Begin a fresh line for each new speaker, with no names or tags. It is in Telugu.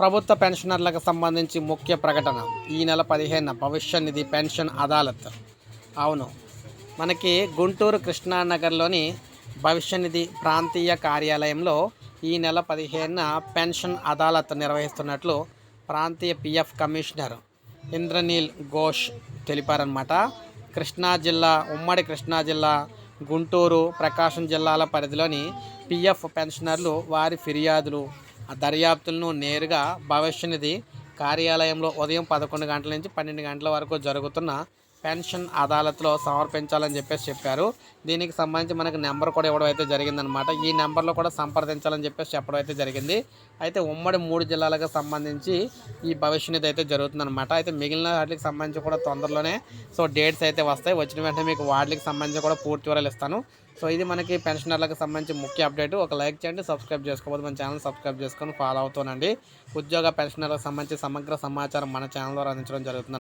ప్రభుత్వ పెన్షనర్లకు సంబంధించి ముఖ్య ప్రకటన. ఈ నెల పదిహేను భవిష్య నిధి పెన్షన్ అదాలత్. అవును మనకి గుంటూరు కృష్ణానగర్లోని భవిష్య నిధి ప్రాంతీయ కార్యాలయంలో ఈ నెల పదిహేనున పెన్షన్ అదాలత్ నిర్వహిస్తున్నట్లు ప్రాంతీయ పిఎఫ్ కమిషనర్ ఇంద్రనీల్ ఘోష్ తెలిపారనమాట కృష్ణా జిల్లా ఉమ్మడి కృష్ణా జిల్లా గుంటూరు ప్రకాశం జిల్లాల పరిధిలోని పిఎఫ్ పెన్షనర్లు వారి ఫిర్యాదులు దర్యాప్తులను నేరుగా భవిష్యనిధి కార్యాలయంలో ఉదయం పదకొండు గంటల నుంచి పన్నెండు గంటల వరకు జరుగుతున్న పెన్షన్ అదాలత్లో సమర్పించాలని చెప్పేసి చెప్పారు. దీనికి సంబంధించి మనకి నెంబర్ కూడా ఇవ్వడం అయితే జరిగిందనమాట ఈ నెంబర్లో కూడా సంప్రదించాలని చెప్పేసి చెప్పడం అయితే జరిగింది. అయితే ఉమ్మడి మూడు జిల్లాలకు సంబంధించి ఈ భవిష్యనిధి అయితే జరుగుతుందన్నమాట. అయితే మిగిలిన వాటికి సంబంధించి కూడా తొందరలోనే సో డేట్స్ అయితే వస్తాయి. వచ్చిన వెంటనే మీకు వాటికి సంబంధించి కూడా పూర్తి వివరాలు ఇస్తాను. సో ఇది మనకి పెన్షనర్లకు సంబంధించి ముఖ్య అప్డేట్. ఒక లైక్ చేయండి సబ్స్క్రైబ్ చేసుకోవద్దు మన ఛానల్ సబ్స్క్రైబ్ చేసుకొని ఫాలో అవుతానండి ఉద్యోగ పెన్షనర్లకు సంబంధించి సమగ్ర సమాచారం మన ఛానల్ ద్వారా అందించడం జరుగుతుంది.